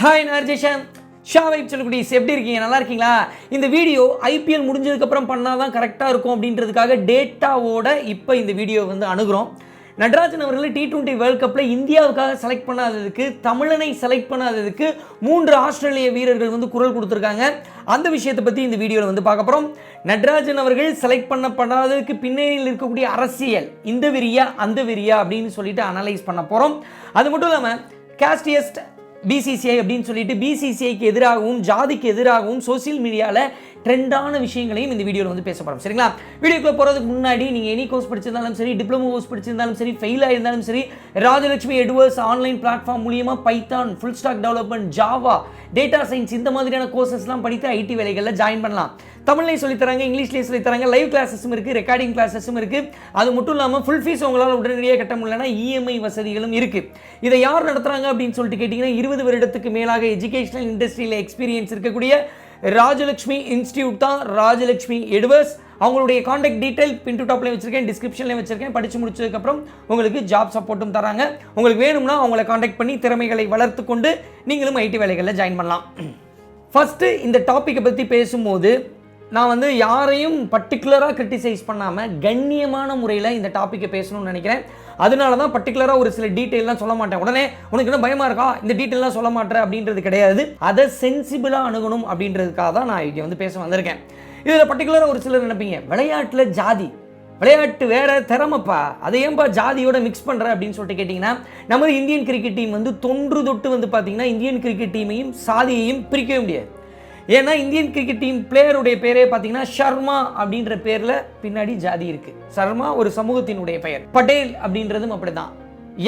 Hi நர்ஜேஷன் ஷா vibe சொல்லக்கூடிய எப்படி இருக்கீங்க? நல்லா இருக்கீங்களா? இந்த வீடியோ ஐபிஎல் முடிஞ்சதுக்கப்புறம் பண்ணால் தான் கரெக்டாக இருக்கும் அப்படின்றதுக்காக டேட்டாவோட இப்போ இந்த வீடியோ வந்து அணுகிறோம். நடராஜன் அவர்கள் டி டுவெண்ட்டி வேர்ல்ட் கப்பில் இந்தியாவுக்காக செலக்ட் பண்ணாததுக்கு தமிழனை செலக்ட் பண்ணாததுக்கு மூன்று ஆஸ்திரேலிய வீரர்கள் வந்து குரல் கொடுத்துருக்காங்க. அந்த விஷயத்தை பற்றி இந்த வீடியோவில் வந்து பார்க்க போகிறோம் நடராஜன் அவர்கள் செலக்ட் பண்ணப்படாததுக்கு பின்னணியில் இருக்கக்கூடிய அரசியல் இந்த விரியா அந்த விரியா அப்படின்னு சொல்லிட்டு அனலைஸ் பண்ண போகிறோம் அது மட்டும் இல்லாமல் கேஸ்டியஸ்ட் பிசிசிஐ அப்படின்னு சொல்லிட்டு பிசிசிஐக்கு எதிராகவும் ஜாதிக்கு எதிராகவும் சோசியல் மீடியாவில் ட்ரெண்டான விஷயங்களையும் இந்த வீடியோவில் வந்து பேச போகிறோம் சரிங்களா? வீடியோக்குள்ளே போகிறதுக்கு முன்னாடி நீங்கள் எனி கோர்ஸ் படிச்சிருந்தாலும் சரி டிப்ளமோ கோர்ஸ் படிச்சிருந்தாலும் சரி ஃபெயில் ஆயிருந்தாலும் சரி ராஜலட்சுமி எட்வர்ஸ் ஆன்லைன் பிளாட்ஃபார்ம் மூலியமாக Python full stack development Java data science இந்த மாதிரியான கோர்சஸ்லாம் படித்து ஐடி வேலைகளில் ஜாயின் பண்ணலாம். தமிழ்லையும் சொல்லித்தராங்க இங்கிலீஷ்லையும் இங்கிலீஷ்லேயும் தராங்க லைவ் கிளாஸஸும் இருக்குது ரெக்கார்டிங் கிளாஸஸும் இருக்குது அது மட்டும் இல்லாமல் ஃபுல் ஃபீஸ் உங்களால் உடனடியாக கட்ட முடியலன்னா இஎம்ஐ வசதிகளும் இருக்குது இதை யார் நடத்துகிறாங்க அப்படின்னு சொல்லிட்டு கேட்டிங்கன்னா இருபது வருடத்துக்கு மேலாக எஜுகேஷனல் இண்டஸ்ட்ரியில் எக்ஸ்பீரியன்ஸ் இருக்கக்கூடிய ராஜலட்சுமி இன்ஸ்டியூட் தான் ராஜலட்சுமி எட்வர்ஸ் அவங்களுடைய காண்டாக்ட் டீட்டெயில் பின் டு டாப்லேயும் வச்சிருக்கேன் டிஸ்கிரிப்ஷன்லேயும் வச்சிருக்கேன். படித்து முடிச்சதுக்கப்புறம் உங்களுக்கு ஜாப் சப்போர்ட்டும் தராங்க. உங்களுக்கு வேணும்னா அவங்கள காண்டாக்ட் பண்ணி திறமைகளை வளர்த்து கொண்டு நீங்களும் ஐடி வேலைகளில் ஜாயின் பண்ணலாம். ஃபஸ்ட்டு இந்த டாப்பிக்கை பற்றி பேசும்போது நான் வந்து யாரையும் பர்டிகுலராக கிரிட்டிசைஸ் பண்ணாமல் கண்ணியமான முறையில் இந்த டாப்பிக்கை பேசணும்னு நினைக்கிறேன். அதனால தான் பர்டிகுலராக ஒரு சில டீட்டெயிலாம் சொல்ல மாட்டேன். உடனே உனக்கு என்ன பயமாக இருக்கா? இந்த டீட்டெயிலாம் சொல்ல மாட்டேன் அப்படின்றது கிடையாது. அதை சென்சிபிளாக அணுகணும் அப்படின்றதுக்காக தான் நான் இங்கே வந்து பேச வந்திருக்கேன். இதில் பர்டிகுலராக ஒரு சிலர் நினைப்பீங்க விளையாட்டில் ஜாதி விளையாட்டு வேற திறமைப்பா அதை ஏன்பா ஜாதியோட மிக்ஸ் பண்ணுற அப்படின்னு சொல்லிட்டு கேட்டிங்கன்னா நமது இந்தியன் கிரிக்கெட் டீம் வந்து தொன்று தொட்டு வந்து பார்த்தீங்கன்னா இந்தியன் கிரிக்கெட் டீமையும் சாதியையும் பிரிக்கவே முடியாது. ஏன்னா இந்தியன் கிரிக்கெட் டீம் பிளேயருடைய பேரே பார்த்தீங்கன்னா ஷர்மா அப்படின்ற பேரில் பின்னாடி ஜாதி இருக்கு. சர்மா ஒரு சமூகத்தினுடைய பெயர். பட்டேல் அப்படின்றதும் அப்படிதான்.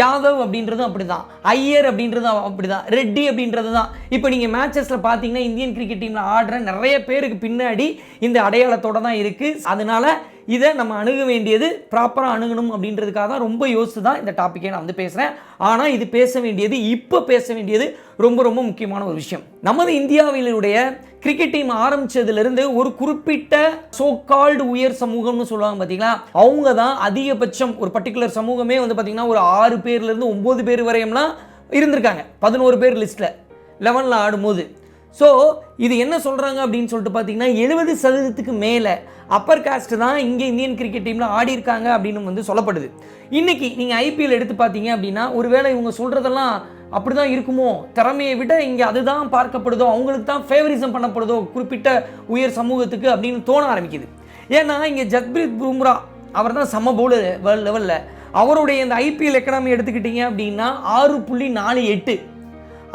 யாதவ் அப்படின்றதும் அப்படிதான். ஐயர் அப்படின்றதும் அப்படிதான். ரெட்டி அப்படின்றது தான் இப்போ நீங்கள் மேட்சஸில் பார்த்தீங்கன்னா இந்தியன் கிரிக்கெட் டீமில் ஆடுற நிறைய பேருக்கு பின்னாடி இந்த அடையாளத்தோட தான் இருக்குது அதனால இதை நம்ம அணுக வேண்டியது ப்ராப்பராக அணுகணும் அப்படின்றதுக்காக தான் ரொம்ப யோசித்து தான் இந்த டாப்பிக்கை நான் வந்து பேசுகிறேன் ஆனால் இது பேச வேண்டியது இப்போ பேச வேண்டியது ரொம்ப ரொம்ப முக்கியமான ஒரு விஷயம். நமது இந்தியாவிலுடைய கிரிக்கெட் டீம் ஆரம்பிச்சதுலேருந்து ஒரு குறிப்பிட்ட சோ கால்டு உயர் சமூகம்னு சொல்லுவாங்க பார்த்தீங்களா அவங்க தான் அதிகபட்சம் ஒரு பர்டிகுலர் சமூகமே வந்து பார்த்தீங்கன்னா ஒரு ஆறு பேர்லேருந்து ஒம்பது பேர் வரையும்லாம் இருந்திருக்காங்க. பதினோரு பேர் லிஸ்ட்டில் லெவனில் ஆடும்போது. ஸோ இது என்ன சொல்கிறாங்க அப்படின்னு சொல்லிட்டு பார்த்தீங்கன்னா எழுபது சதவீதத்துக்கு மேலே அப்பர் காஸ்ட் தான் இங்கே இந்தியன் கிரிக்கெட் டீமில் ஆடி இருக்காங்க அப்படின்னு வந்து சொல்லப்படுது. இன்றைக்கி நீங்கள் ஐபிஎல் எடுத்து பார்த்தீங்க அப்படின்னா ஒருவேளை இவங்க சொல்கிறதெல்லாம் அப்படி தான் இருக்குமோ? திறமையை விட இங்கே அதுதான் பார்க்கப்படுதோ? அவங்களுக்கு தான் ஃபேவரிசம் பண்ணப்படுதோ? குறிப்பிட்ட உயர் சமூகத்துக்கு அப்படின்னு தோண ஆரம்பிக்குது. ஏன்னா இங்கே ஜக்பிரீத் பும்ரா அவர் தான் சம பவுலர் வேர்ல்டு லெவலில் அவருடைய இந்த ஐபிஎல் எக்கனாமி எடுத்துக்கிட்டீங்க அப்படின்னா ஆறு புள்ளி நாலு எட்டு.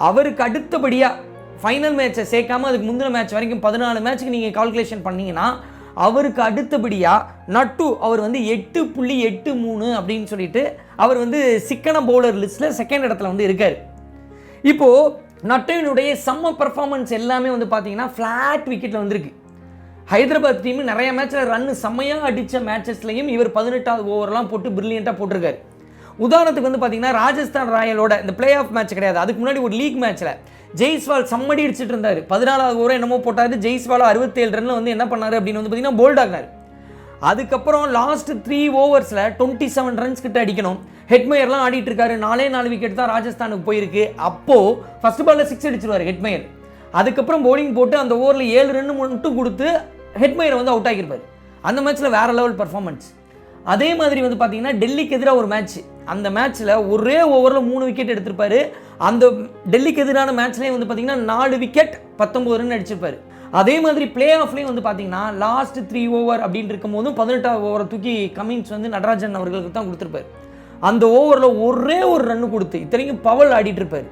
அவருக்கு அடுத்தபடியாக ஃபைனல் மேட்சை சேர்க்காம அதுக்கு முந்தின மேட்ச் வரைக்கும் பதினாலு மேட்ச்சுக்கு நீங்கள் கால்குலேஷன் பண்ணீங்கன்னா அவருக்கு அடுத்தபடியாக நட்டு அவர் வந்து எட்டு புள்ளி எட்டு மூணு அப்படின்னு சொல்லிட்டு அவர் வந்து சிக்கன பவுலர் லிஸ்ட்டில் செகண்ட் இடத்துல வந்து இருக்கார். இப்போது நட்டுவினுடைய செம்ம பர்ஃபார்மன்ஸ் எல்லாமே வந்து பார்த்தீங்கன்னா ஃப்ளாட் விக்கெட்டில் வந்திருக்கு. ஹைதராபாத் டீம் நிறைய மேட்ச்சில் ரன் செம்மையாக அடித்த மேட்சஸ்லையும் இவர் பதினெட்டாவது ஓவர்லாம் போட்டு பிரில்லியண்ட்டாக போட்டிருக்காரு. உதாரணத்துக்கு வந்து பார்த்தீங்கன்னா ராஜஸ்தான் ராயலோட இந்த பிளே ஆஃப் மேட்ச் கிடையாது. அதுக்கு முன்னாடி ஒரு லீக் மேட்ச்சில் ஜெய்ஸ்வால் சம்மடி அடிச்சிட்டு இருந்தார். பதினாலாவது ஓவர் என்னமோ போட்டார். ஜெய்ஸ்வால் அறுபத்தேழு ரன்ல வந்து என்ன பண்ணார் அப்படின்னு வந்து பார்த்தீங்கன்னா போல்ட் ஆகினார் அதுக்கப்புறம் லாஸ்ட் த்ரீ ஓவர்ஸில் டுவெண்ட்டி செவன் ரன்ஸ் கிட்ட அடிக்கணும். ஹெட்மயர்லாம் ஆடிட்டு இருக்காரு. நாலே நாலு விக்கெட் தான் ராஜஸ்தானுக்கு போயிருக்கு. அப்போது ஃபர்ஸ்ட் பாலில் சிக்ஸ் அடிச்சிருவார் ஹெட்மயர் அதுக்கப்புறம் போலிங் போட்டு அந்த ஓவரில் ஏழு ரன் மட்டும் கொடுத்து ஹெட்மயரை வந்து அவுட் ஆகியிருப்பார் அந்த மேட்ச்சில் வேற லெவல் பர்ஃபார்மன்ஸ் அதே மாதிரி வந்து பார்த்தீங்கன்னா டெல்லிக்கு எதிராக ஒரு மேட்ச் அந்த மேட்ச்சில் ஒரே ஓவரில் மூணு விக்கெட் எடுத்திருப்பார். அந்த டெல்லிக்கு எதிரான மேட்ச்லேயும் வந்து பார்த்திங்கன்னா நாலு விக்கெட் பத்தொம்பது ரன் அடிச்சிருப்பாரு. அதே மாதிரி பிளே ஆஃப்லேயும் வந்து பார்த்தீங்கன்னா லாஸ்ட் த்ரீ ஓவர் அப்படின்னு இருக்கும் போதும் பதினெட்டாவது ஓவரை தூக்கி கமின்ஸ் வந்து நடராஜன் அவர்களுக்கு தான் கொடுத்துருப்பாரு. அந்த ஓவரில் ஒரே ஒரு ரன் கொடுத்து இத்தனைக்கும் பவல் ஆடிட்டு இருப்பார்.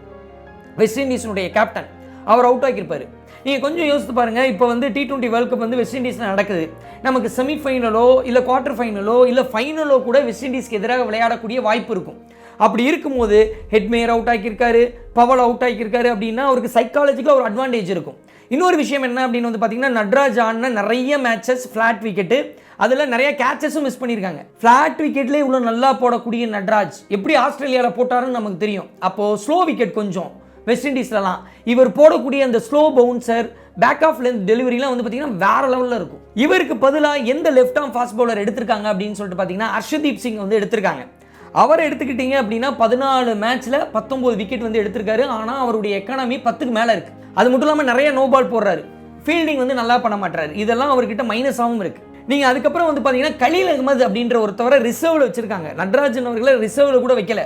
வெஸ்ட் இண்டீஸினுடைய கேப்டன் அவர் அவுட் ஆக்கியிருப்பார். நீங்கள் கொஞ்சம் யோசித்து பாருங்கள் இப்போ வந்து டி டுவெண்ட்டி வேர்ல்ட் கப் வந்து வெஸ்ட் இண்டீஸில் நடக்குது. நமக்கு செமிஃபைனலோ இல்லை குவார்ட்டர் ஃபைனலோ இல்லை ஃபைனலோ கூட வெஸ்ட் இண்டீஸ்க்கு எதிராக விளையாடக்கூடிய வாய்ப்பு இருக்கும். அப்படி இருக்கும்போது ஹெட்மேயர் அவுட் ஆக்கியிருக்காரு பவல் அவுட் ஆக்கியிருக்காரு அப்படின்னா அவருக்கு சைக்காலஜிக்கலாக ஒரு அட்வான்டேஜ் இருக்கும். இன்னொரு விஷயம் என்ன அப்படின்னு வந்து பார்த்தீங்கன்னா நட்ராஜ் ஆடின நிறைய மேட்சஸ் ஃப்ளாட் விக்கெட்டு அதில் நிறைய கேட்சஸும் மிஸ் பண்ணியிருக்காங்க. ஃப்ளாட் விக்கெட்லேயே இவ்வளோ நல்லா போடக்கூடிய நட்ராஜ் எப்படி ஆஸ்திரேலியாவில் போட்டாருன்னு நமக்கு தெரியும். அப்போது ஸ்லோ விக்கெட் கொஞ்சம். வெஸ்ட் இண்டீஸ்லலாம் இவர் போடக்கூடிய அந்த slow bouncer back of length டெலிவரிலாம் வந்து பார்த்தீங்கன்னா வேற லெவலில் இருக்கும். இவருக்கு பதிலாக எந்த லெஃப்ட் ஆம் ஃபாஸ்ட் பவுலர் எடுத்திருக்காங்க அப்படின்னு சொல்லிட்டு பார்த்தீங்கன்னா அர்ஷதீப் சிங் வந்து எடுத்திருக்காங்க. அவரை எடுத்துக்கிட்டீங்க அப்படின்னா பதினாலு மேட்ச்சில் பத்தொம்போது விக்கெட் வந்து எடுத்திருக்காரு. ஆனால் அவருடைய எக்கானமி பத்துக்கு மேலே இருக்குது அது மட்டும் இல்லாமல் நிறைய நோ பால் போடுறாரு. ஃபீல்டிங் வந்து நல்லா பண்ண மாட்டாரு. இதெல்லாம் அவர்கிட்ட மைனஸாகவும் இருக்குது நீங்கள் அதுக்கப்புறம் வந்து பார்த்தீங்கன்னா கலீல் அகமது அப்படின்ற ஒருத்தவரை ரிசர்வில் வச்சுருக்காங்க. நட்ராஜன் அவர்களை ரிசர்வில் கூட வைக்கல.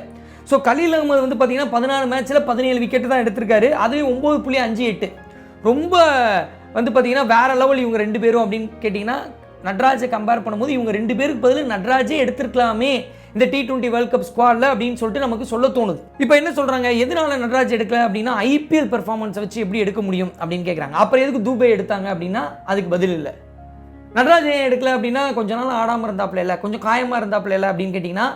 ஸோ கலீல் அகமது வந்து பார்த்தீங்கன்னா பதினாலு மேட்ச்சில் பதினேழு விக்கெட் தான் எடுத்திருக்காரு. அதுலேயும் ஒம்பது புள்ளி அஞ்சு எட்டு. ரொம்ப வந்து பார்த்தீங்கன்னா வேற லெவல் இவங்க ரெண்டு பேரும் அப்படின்னு கேட்டிங்கன்னா நட்ராஜை கம்பேர் பண்ணும்போது இவங்க ரெண்டு பேருக்கு பதில் நட்ராஜே எடுத்திருக்கலாமே இந்த டி டுவெண்ட்டி வேர்ல்ட் கப் ஸ்குவாடில் அப்படின்னு சொல்லிட்டு நமக்கு சொல்ல தோணுது. இப்போ என்ன சொல்கிறாங்க எதனால நட்ராஜ் எடுக்கல அப்படின்னா ஐபிஎல் பெர்ஃபார்மன்ஸை வச்சு எப்படி எடுக்க முடியும் அப்படின்னு கேட்குறாங்க அப்புறம் எதுக்கு தூபே எடுத்தாங்க அப்படின்னா அதுக்கு பதில் இல்லை. நடராஜ் ஏன் எடுக்கல அப்படின்னா கொஞ்ச நாள் ஆடாமல் இருந்தாப்புல இல்லை கொஞ்சம் காயமாக இருந்தாப்புல இல்லை அப்படின்னு கேட்டிங்கன்னா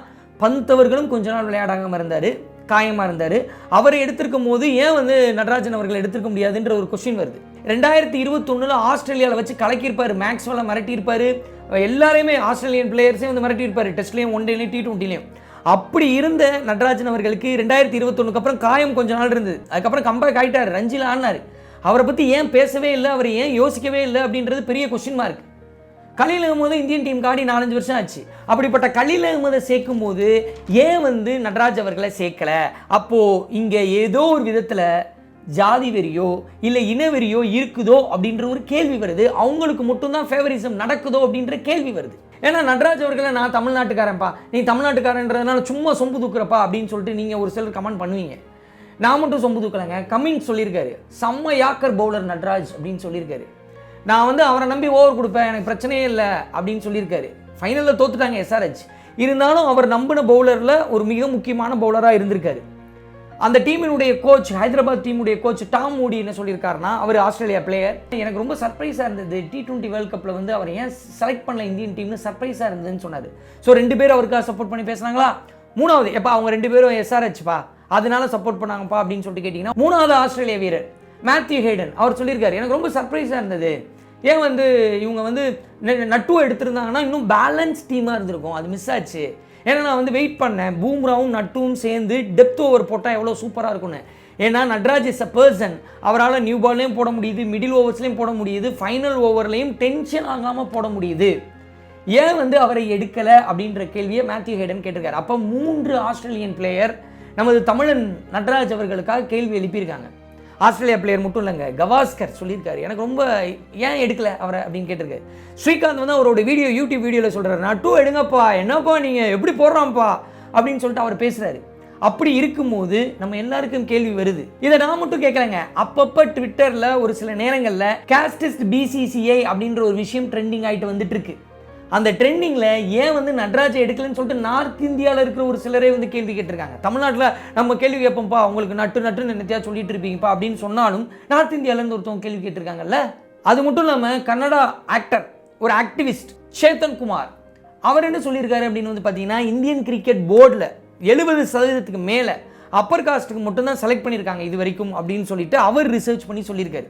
பந்தவர்களும் கொஞ்ச நாள் விளையாடாமல் இருந்தார் காயமாக இருந்தார். அவரை எடுத்திருக்கும் போது ஏன் வந்து நடராஜன் அவர்கள் எடுத்திருக்க முடியாதுன்ற ஒரு கொஸ்டின் வருது. ரெண்டாயிரத்தி இருபத்தொன்னில் ஆஸ்திரேலியாவில் வச்சு கலக்கியிருப்பார் மேக்ஸ்வெல்லாம் மிரட்டியிருப்பார். எல்லாரையுமே ஆஸ்திரேலியன் பிளேயர்ஸே வந்து மிரட்டியிருப்பார் டெஸ்ட்லேயும் ஒன் டேலையும் டி டுவெண்ட்டிலையும் அப்படி இருந்த நடராஜன் அவர்களுக்கு ரெண்டாயிரத்தி இருபத்தொன்னுக்கு அப்புறம் காயம் கொஞ்ச நாள் இருந்தது. அதுக்கப்புறம் கம்பேக் ஆகிட்டார் ரஞ்சியில் ஆனார் அவரை பற்றி ஏன் பேசவே இல்லை அவர் ஏன் யோசிக்கவே இல்லை அப்படின்றது பெரிய question mark Khaleel Ahmed Indian team காடி நாலஞ்சு வருஷம் ஆச்சு. அப்படிப்பட்ட கலீல் அகமதை சேர்க்கும் போது ஏன் வந்து நடராஜ் அவர்களை சேர்க்கல? அப்போது இங்கே ஏதோ ஒரு விதத்தில் ஜாதி வெறியோ இல்லை இனவெறியோ இருக்குதோ அப்படின்ற ஒரு கேள்வி வருது. அவங்களுக்கு மட்டும்தான் ஃபேவரிசம் நடக்குதோ அப்படின்ற கேள்வி வருது. ஏன்னா நடராஜ் அவர்களை நான் தமிழ்நாட்டுக்காரன்ப்பா. நீ தமிழ்நாட்டுக்காரன்றதுனால சும்மா சொம்பு தூக்குறப்பா அப்படின்னு சொல்லிட்டு நீங்கள் ஒரு சிலர் கமெண்ட் பண்ணுவீங்க. நான் மட்டும் சொம்பு தூக்கலைங்க. கமிங் சொல்லியிருக்காரு. செம்ம யாக்கர் பவுலர் நட்ராஜ் அப்படின்னு சொல்லியிருக்காரு. நான் வந்து அவரை நம்பி ஓவர் கொடுப்பேன் எனக்கு பிரச்சனையே இல்லை அப்படின்னு சொல்லியிருக்காரு. ஃபைனலில் தோத்துட்டாங்க எஸ்ஆர்ஹெச் இருந்தாலும் அவர் நம்பின பவுலரில் ஒரு மிக முக்கியமான பவுலராக இருந்திருக்காரு. அந்த டீமினுடைய கோச் ஹைதராபாத் டீமுடைய கோச் டாம் மூடி என்ன சொல்லியிருக்காருன்னா அவர் ஆஸ்திரேலியா பிளேயர் எனக்கு ரொம்ப சர்ப்ரைஸாக இருந்தது. டி டுவெண்ட்டி வேர்ல்ட் கப்பில் வந்து அவர் ஏன் செலக்ட் பண்ணல இந்தியன் டீம்னு சர்ப்ரைஸாக இருந்ததுன்னு சொன்னார். ஸோ ரெண்டு பேரும் அவருக்காக சப்போர்ட் பண்ணி பேசுனாங்களா? மூணாவது எப்போ அவங்க ரெண்டு பேரும் எஸ்ஆர்ஹெச்ப்பா அதனால சப்போர்ட் பண்ணாங்கப்பா அப்படின்னு சொல்லிட்டு கேட்டிங்கன்னா மூணாவது ஆஸ்திரேலிய வீரர். மேத்யூ ஹேடன் அவர் சொல்லியிருக்காரு. எனக்கு ரொம்ப சர்ப்ரைஸாக இருந்தது. ஏன் வந்து இவங்க வந்து நட்டுவை எடுத்திருந்தாங்கன்னா இன்னும் பேலன்ஸ் டீமாக இருந்திருக்கும். அது மிஸ் ஆச்சு. ஏன்னா நான் வந்து வெயிட் பண்ணேன். பூம்ராவும் நட்டுவும் சேர்ந்து டெப்த் ஓவர் போட்டால் எவ்வளோ சூப்பராக இருக்கும்னு. ஏன்னா நட்ராஜ் இஸ் அ பர்சன் அவரால் நியூ பால்லையும் போட முடியுது மிடில் ஓவர்ஸ்லையும் போட முடியுது ஃபைனல் ஓவர்லையும் டென்ஷன் ஆகாமல் போட முடியுது. ஏன் வந்து அவரை எடுக்கலை அப்படின்ற கேள்வியை மேத்யூ ஹேடன் கேட்டிருக்காரு. அப்போ மூன்று ஆஸ்திரேலியன் பிளேயர் நமது தமிழன் நட்ராஜ் அவர்களுக்காக கேள்வி எழுப்பியிருக்காங்க. ஆஸ்திரேலியா பிளேயர் மட்டும் இல்லைங்க. கவாஸ்கர் சொல்லியிருக்காரு. எனக்கு ரொம்ப ஏன் எடுக்கல அவரை அப்படின்னு கேட்டிருக்காரு. ஸ்ரீகாந்த் வந்து அவரோட வீடியோ யூடியூப் வீடியோவில் சொல்கிறாரு நான் டூ எடுங்கப்பா. என்னப்பா நீங்கள் எப்படி போடுறான்ப்பா? அப்படின்னு சொல்லிட்டு அவர் பேசுகிறாரு அப்படி இருக்கும்போது நம்ம எல்லாருக்கும் கேள்வி வருது. இதை நான் மட்டும் கேட்கலங்க. அப்பப்போ ட்விட்டரில் ஒரு சில நேரங்களில் கேஸ்டிஸ்ட் பிசிசிஐ அப்படின்ற ஒரு விஷயம் ட்ரெண்டிங் ஆகிட்டு வந்துட்டு இருக்கு. அந்த ட்ரெண்டிங்கில் ஏன் வந்து நட்ராஜை எடுக்கலன்னு சொல்லிட்டு நார்த் இந்தியாவில் இருக்கிற ஒரு சிலரே வந்து கேள்வி கேட்டிருக்காங்க. தமிழ்நாட்டில் நம்ம கேள்வி கேட்போம்ப்பா அவங்களுக்கு நட்டு நட்டுன்னு என்னத்தையா சொல்லிட்டு இருப்பீங்கப்பா அப்படின்னு சொன்னாலும் நார்த் இந்தியாவிலேருந்து ஒருத்தவங்க கேள்வி கேட்டிருக்காங்கல்ல? அது மட்டும் இல்லாமல் கன்னடா ஆக்டர் ஒரு ஆக்டிவிஸ்ட் சேத்தன் குமார் அவர் என்ன சொல்லியிருக்காரு அப்படின்னு வந்து பார்த்தீங்கன்னா இந்தியன் கிரிக்கெட் போர்டில் எழுபது சதவீதத்துக்கு மேலே அப்பர் காஸ்ட்டுக்கு மட்டும்தான் செலக்ட் பண்ணியிருக்காங்க இது வரைக்கும் அப்படின்னு சொல்லிட்டு அவர் ரிசர்ச் பண்ணி சொல்லியிருக்காரு.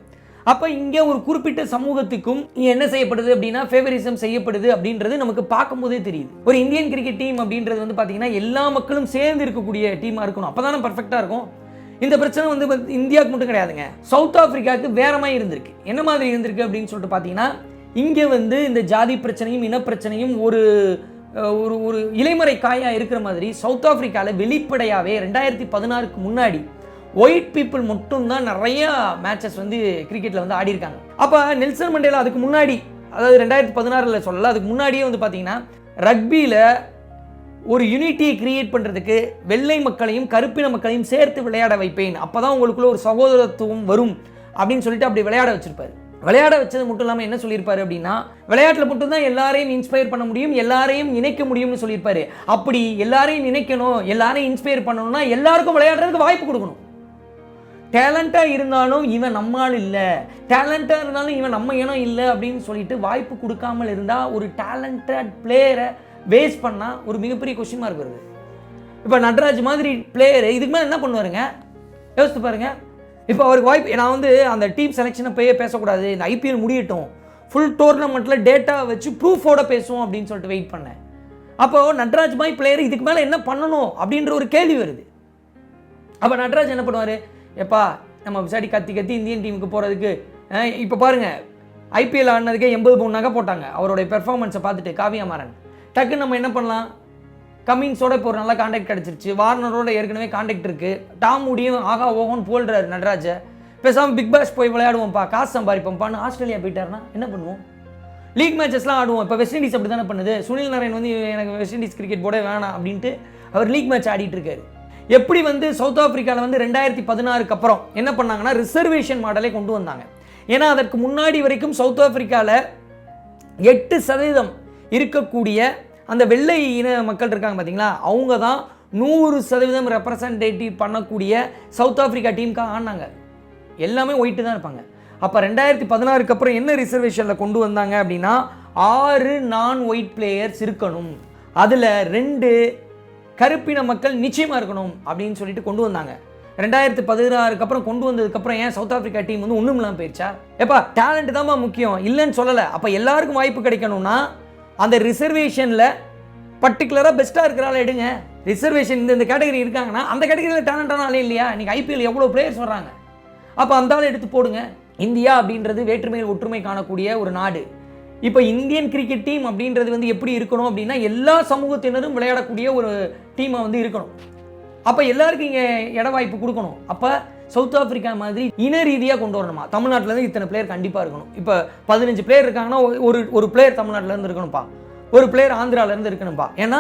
அப்போ இங்கே ஒரு குறிப்பிட்ட சமூகத்துக்கும் என்ன செய்யப்படுது அப்படின்னா ஃபேவரிசம் செய்யப்படுது அப்படின்றது நமக்கு பார்க்கும்போதே தெரியுது. ஒரு இந்தியன் கிரிக்கெட் டீம் அப்படின்றது வந்து பார்த்தீங்கன்னா எல்லா மக்களும் சேர்ந்து இருக்கக்கூடிய டீமாக இருக்கணும். அப்போ தானே பர்ஃபெக்டாக இருக்கும். இந்த பிரச்சனை வந்து இந்தியாவுக்கு மட்டும் கிடையாதுங்க. சவுத் ஆப்பிரிக்காவுக்கு வேற மாதிரி இருந்திருக்கு. என்ன மாதிரி இருந்திருக்கு அப்படின்னு சொல்லிட்டு பார்த்தீங்கன்னா இங்கே வந்து இந்த ஜாதி பிரச்சனையும் இனப்பிரச்சனையும் ஒரு ஒரு ஒரு இலைமறை காயாக இருக்கிற மாதிரி சவுத் ஆப்பிரிக்காவில் வெளிப்படையாகவே ரெண்டாயிரத்தி பதினாறுக்கு முன்னாடி ஒயிட் பீப்புள் மட்டும்தான் நிறைய மேட்சஸ் வந்து கிரிக்கெட்டில் வந்து ஆடியிருக்காங்க. அப்போ நெல்சன் மண்டேலா அதுக்கு முன்னாடி அதாவது ரெண்டாயிரத்தி பதினாறில் சொல்லல அதுக்கு முன்னாடியே வந்து பார்த்தீங்கன்னா ரக்பியில் ஒரு யூனிட்டியை கிரியேட் பண்ணுறதுக்கு வெள்ளை மக்களையும் கருப்பின மக்களையும் சேர்த்து விளையாட வைப்பேன். அப்போ தான் உங்களுக்குள்ள ஒரு சகோதரத்துவம் வரும் அப்படின்னு சொல்லிட்டு அப்படி விளையாட வச்சிருப்பாரு. விளையாட வச்சது மட்டும் இல்லாமல் என்ன சொல்லியிருப்பாரு அப்படின்னா விளையாட்டில் மட்டும்தான் எல்லாரையும் இன்ஸ்பயர் பண்ண முடியும் எல்லாரையும் இணைக்க முடியும்னு சொல்லியிருப்பாரு. அப்படி எல்லாரையும் இணைக்கணும் எல்லாரையும் இன்ஸ்பயர் பண்ணணும்னா எல்லாருக்கும் விளையாடுறதுக்கு வாய்ப்பு கொடுக்கணும். டேலண்ட்டாக இருந்தாலும் இவன் நம்மால் இல்லை. டேலண்ட்டாக இருந்தாலும் இவன் நம்ம இனம் இல்லை அப்படின்னு சொல்லிட்டு வாய்ப்பு கொடுக்காமல் இருந்தால் ஒரு டேலண்டட் பிளேயரை வேஸ்ட் பண்ணால் ஒரு மிகப்பெரிய கொஷின் மார்க் வருது. இப்போ நட்ராஜ் மாதிரி பிளேயர் இதுக்கு மேலே என்ன பண்ணுவாருங்க? யோசித்து பாருங்க. இப்போ அவருக்கு வாய்ப்பு நான் வந்து அந்த டீம் செலெக்ஷனை போய் பேசக்கூடாது. இந்த ஐபிஎல் முடியட்டும். ஃபுல் டோர்னமெண்ட்டில் டேட்டா வச்சு ப்ரூஃபோட பேசுவோம் அப்படின்னு சொல்லிட்டு வெயிட் பண்ணேன். அப்போ நட்ராஜ் மாதிரி பிளேயர் இதுக்கு மேலே என்ன பண்ணணும் அப்படின்ற ஒரு கேள்வி வருது. அப்போ நட்ராஜ் என்ன பண்ணுவார்? எப்பா நம்ம விசாரி கத்தி கத்தி இந்தியன் டீமுக்கு போகிறதுக்கு இப்போ பாருங்கள் ஐபிஎல் ஆடினதுக்கே எண்பது பவுன் நகை போட்டாங்க. அவருடைய பெர்ஃபார்மன்ஸை பார்த்துட்டு காவியா மாறன். டக்குன்னு நம்ம என்ன பண்ணலாம்? கமின்ஸோட இப்போ ஒரு நல்ல காண்டாக்ட் கிடச்சிருச்சு. வார்னரோட ஏற்கனவே காண்டாக்ட் இருக்குது டாம் முடியும் ஆகா ஓகோன்னு போல்றாரு நடராஜை. பேசாமல் பிக் பாஸ் போய் விளையாடுவோம்ப்பா காசு சம்பாதிப்போம்ப்பான்னு ஆஸ்திரேலியா போயிட்டாருன்னா என்ன பண்ணுவோம்? லீக் மேட்சஸ்லாம் ஆடுவோம். இப்போ வெஸ்ட் இண்டீஸ் அப்படி தானே பண்ணுது? சுனில் நாராயண் வந்து எனக்கு வெஸ்ட் இண்டீஸ் கிரிக்கெட் போட வேணாம் அப்படின்ட்டு அவர் லீக் மேட்ச் ஆடிட்டு இருக்காரு. எப்படி வந்து சவுத் ஆஃப்ரிக்காவில் வந்து ரெண்டாயிரத்தி பதினாறுக்கு அப்புறம் என்ன பண்ணாங்கன்னா ரிசர்வேஷன் மாடலை கொண்டு வந்தாங்க. ஏன்னா அதற்கு முன்னாடி வரைக்கும் சவுத் ஆஃப்ரிக்காவில் எட்டு சதவீதம் இருக்கக்கூடிய அந்த வெள்ளை இன மக்கள் இருக்காங்க பார்த்தீங்களா அவங்க தான் நூறு சதவீதம் ரெப்ரசன்டேட்டிவ் பண்ணக்கூடிய சவுத் ஆஃப்ரிக்கா டீமுக்காக ஆனாங்க. எல்லாமே ஒயிட்டு தான் இருப்பாங்க. அப்போ ரெண்டாயிரத்தி பதினாறுக்கு அப்புறம் என்ன ரிசர்வேஷனில் கொண்டு வந்தாங்க அப்படின்னா ஆறு நான் ஒயிட் பிளேயர்ஸ் இருக்கணும். அதில் ரெண்டு கருப்பின மக்கள் நிச்சயமாக இருக்கணும் அப்படின்னு சொல்லிட்டு கொண்டு வந்தாங்க. ரெண்டாயிரத்து பதினாறுக்கு அப்புறம் கொண்டு வந்ததுக்கப்புறம் ஏன் சவுத் ஆப்பிரிக்கா டீம் வந்து ஒன்றும் இல்லாமல் போயிடுச்சா எப்பா டேலண்ட் தான்ப்பா முக்கியம். இல்லைன்னு சொல்லலை. அப்போ எல்லாருக்கும் வாய்ப்பு கிடைக்கணும்னா அந்த ரிசர்வேஷனில் பர்டிகுலராக பெஸ்ட்டாக இருக்கிறால எடுங்க. ரிசர்வேஷன் இந்த இந்த கேட்டகரி இருக்காங்கன்னா அந்த கேட்டகரியில் டேலண்டான ஆளே இல்லையா? இன்னைக்கு ஐபிஎல் எவ்வளோ பிளேயர்ஸ் வர்றாங்க? அப்போ அந்த ஆளை எடுத்து போடுங்க. இந்தியா அப்படின்றது வேற்றுமையில் ஒற்றுமை காணக்கூடிய ஒரு நாடு. இப்போ இந்தியன் கிரிக்கெட் டீம் அப்படின்றது வந்து எப்படி இருக்கணும் அப்படின்னா எல்லா சமூகத்தினரும் விளையாடக்கூடிய ஒரு டீமை வந்து இருக்கணும். அப்போ எல்லாருக்கும் இங்கே இட வாய்ப்பு கொடுக்கணும். அப்போ சவுத் ஆஃப்ரிக்கா மாதிரி இன ரீதியாக கொண்டு வரணுமா? தமிழ்நாட்டிலேருந்து இத்தனை பிளேயர் கண்டிப்பாக இருக்கணும். இப்போ பதினஞ்சு பிளேயர் இருக்காங்கன்னா ஒரு ஒரு பிளேயர் தமிழ்நாட்டிலேருந்து இருக்கணும்ப்பா. ஒரு பிளேயர் ஆந்திராவிலேருந்து இருக்கணும்ப்பா. ஏன்னா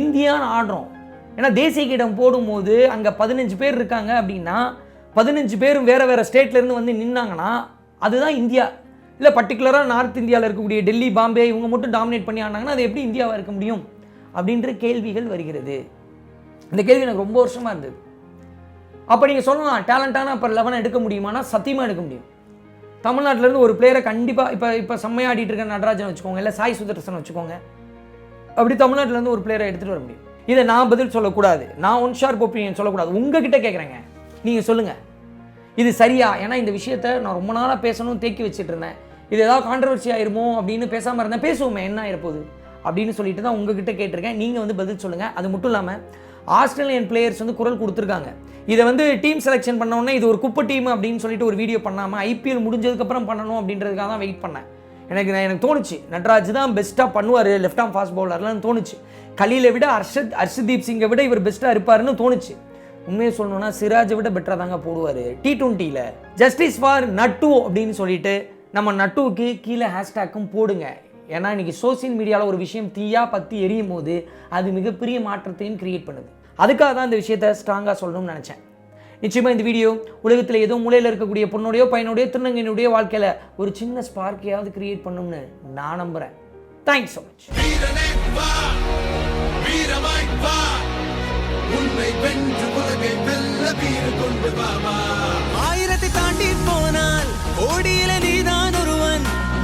இந்தியான்னு ஆடுறோம். ஏன்னா தேசிய கீடம் போடும்போது அங்கே பதினஞ்சு பேர் இருக்காங்க அப்படின்னா பதினஞ்சு பேரும் வேறு வேறு ஸ்டேட்லேருந்து வந்து நின்னாங்கன்னா அதுதான் இந்தியா. இல்லை பர்டிகுலராக நார்த் இந்தியாவில் இருக்கக்கூடிய டெல்லி பாம்பே இவங்க மட்டும் டாமினேட் பண்ணி ஆனாங்கன்னா அது எப்படி இந்தியாவாக இருக்க முடியும்? அப்படின்ற கேள்விகள் வருகிறது. இந்த கேள்வி எனக்கு ரொம்ப வருஷமாக இருந்தது. அப்போ நீங்கள் சொல்லலாம் டேலண்டான இப்போ லெவனை எடுக்க முடியுமானா சத்தியமாக எடுக்க முடியும். தமிழ்நாட்டிலேருந்து ஒரு பிளேயரை கண்டிப்பாக இப்போ இப்போ செம்மையாடிட்டு இருக்க நடராஜன் வச்சுக்கோங்க இல்லை சாய் சுதர்சன் வச்சுக்கோங்க. அப்படி தமிழ்நாட்டிலேருந்து ஒரு பிளேயரை எடுத்துகிட்டு வர முடியும். இதை நான் பதில் சொல்லக்கூடாது. நான் ஒன் ஷார்ப் ஒப்பீனியன் சொல்லக்கூடாது. உங்ககிட்ட கேட்குறேங்க நீங்கள் சொல்லுங்கள் இது சரியா? ஏன்னா இந்த விஷயத்த நான் ரொம்ப நாளாக பேசணும் தேக்கி வச்சுட்டு இருந்தேன். இது ஏதாவது கான்ட்ரவர்சி ஆயிருமோ அப்படின்னு பேசாமல் இருந்தேன் பேசுவோமே என்ன ஆயிருப்போகுது அப்படின்னு சொல்லிட்டு தான் உங்ககிட்ட கேட்டிருக்கேன். நீங்கள் வந்து பதில் சொல்லுங்கள் அது மட்டும் இல்லாமல் ஆஸ்திரேலியன் பிளேயர்ஸ் வந்து குரல் கொடுத்துருக்காங்க. இதை வந்து டீம் செலெக்ஷன் பண்ணோன்னே இது ஒரு குப்பை டீம் அப்படின்னு சொல்லிட்டு ஒரு வீடியோ பண்ணாமல் ஐபிஎல் முடிஞ்சதுக்கப்புறம் பண்ணணும் அப்படின்றதுக்காக தான் வெயிட் பண்ணேன். எனக்கு நான் எனக்கு தோணுச்சு. நட்ராஜ் தான் பெஸ்ட்டாக பண்ணுவார் லெஃப்ட் ஆம் ஃபாஸ்ட் பவுலர்லாம் தோணுச்சு. கலியில விட அர்ஷத் அர்ஷதீப் சிங்கை விட இவர் பெஸ்ட்டாக இருப்பாருன்னு தோணுச்சு. உண்மையை சொல்லணும்னா சிராஜை விட பெட்டராக தாங்க போடுவார். டி ட்வெண்ட்டியில் ஜஸ்டிஸ் ஃபார் நட்டு அப்படின்னு சொல்லிட்டு நம்ம நட்டுவுக்கு கீழே ஹேஷ்டேக்கும் போடுங்க. ஏன்னா இன்னைக்கு சோசியல் மீடியாவில் ஒரு விஷயம் தீயா பற்றி எரியும் போது அது மிகப்பெரிய மாற்றத்தையும் கிரியேட் பண்ணுது. அதுக்காக தான் இந்த விஷயத்த ஸ்ட்ராங்காக சொல்லணும்னு நினச்சேன். நிச்சயமாக இந்த வீடியோ உலகத்தில் ஏதோ மூலையில் இருக்கக்கூடிய பொண்ணுடையோ பையனுடைய திருநங்கையினுடைய வாழ்க்கையில் ஒரு சின்ன ஸ்பார்க்கையாவது கிரியேட் பண்ணும்னு நான் நம்புகிறேன் தேங்க்ஸ் ஸோ மச் உன்னை வென்று உலகை வெல்ல கொண்டு ஆயிரத்தை தாண்டி போனால் ஓடியில நீதான்.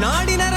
நாடினர்